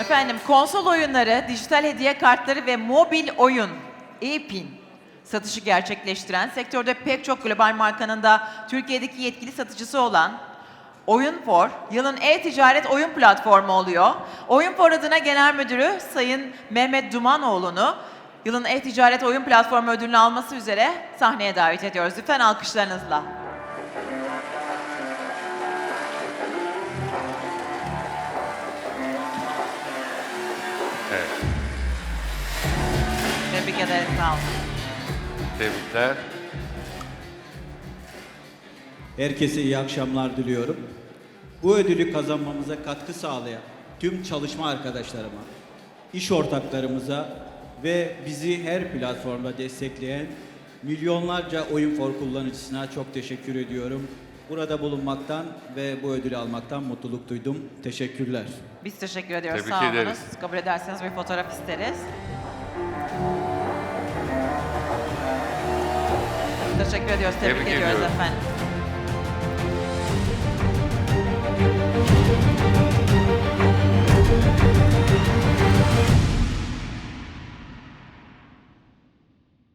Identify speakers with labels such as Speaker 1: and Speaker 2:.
Speaker 1: efendim konsol oyunları, dijital hediye kartları ve mobil oyun e-pin satışı gerçekleştiren, sektörde pek çok global markanın da Türkiye'deki yetkili satıcısı olan Oyun4, yılın e-ticaret oyun platformu oluyor. Oyun4 adına Genel Müdürü Sayın Mehmet Dumanoğlu'nu yılın e-ticaret oyun platformu ödülünü alması üzere sahneye davet ediyoruz. Lütfen alkışlarınızla.
Speaker 2: Evet.
Speaker 1: Tebrik ederiz, sağ olun.
Speaker 2: Tebrikler.
Speaker 3: Herkese iyi akşamlar diliyorum. Bu ödülü kazanmamıza katkı sağlayan tüm çalışma arkadaşlarıma, iş ortaklarımıza ve bizi her platformda destekleyen milyonlarca Oyun for kullanıcısına çok teşekkür ediyorum. Burada bulunmaktan ve bu ödülü almaktan mutluluk duydum. Teşekkürler.
Speaker 1: Biz teşekkür ediyoruz.
Speaker 2: Tebrik
Speaker 1: Sağ olunuz.
Speaker 2: ederiz.
Speaker 1: Kabul ederseniz bir fotoğraf isteriz. Teşekkür ediyoruz. Tebrik,
Speaker 2: Tebrik
Speaker 1: ediyoruz
Speaker 2: ediyorum.
Speaker 1: efendim.